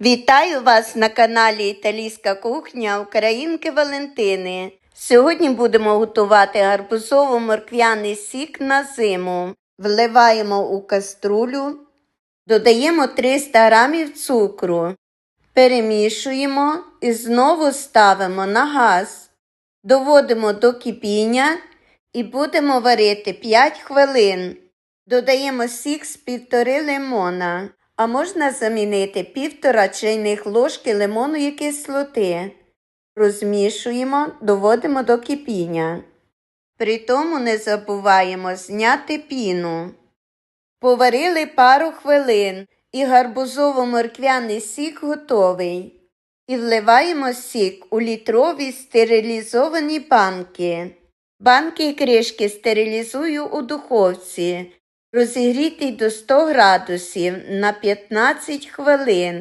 Вітаю вас на каналі Італійська кухня Українки Валентини. Сьогодні будемо готувати гарбузово-морквяний сік на зиму. Вливаємо у каструлю, додаємо 300 грамів цукру, перемішуємо і знову ставимо на газ. Доводимо до кипіння і будемо варити 5 хвилин. Додаємо сік з півтори лимона, а можна замінити півтора чайних ложки лимонної кислоти. Розмішуємо, доводимо до кипіння. При тому не забуваємо зняти піну. Поварили пару хвилин і гарбузово-морквяний сік готовий. І вливаємо сік у літрові стерилізовані банки. Банки і кришки стерилізую у духовці, розігрітий до 100 градусів на 15 хвилин.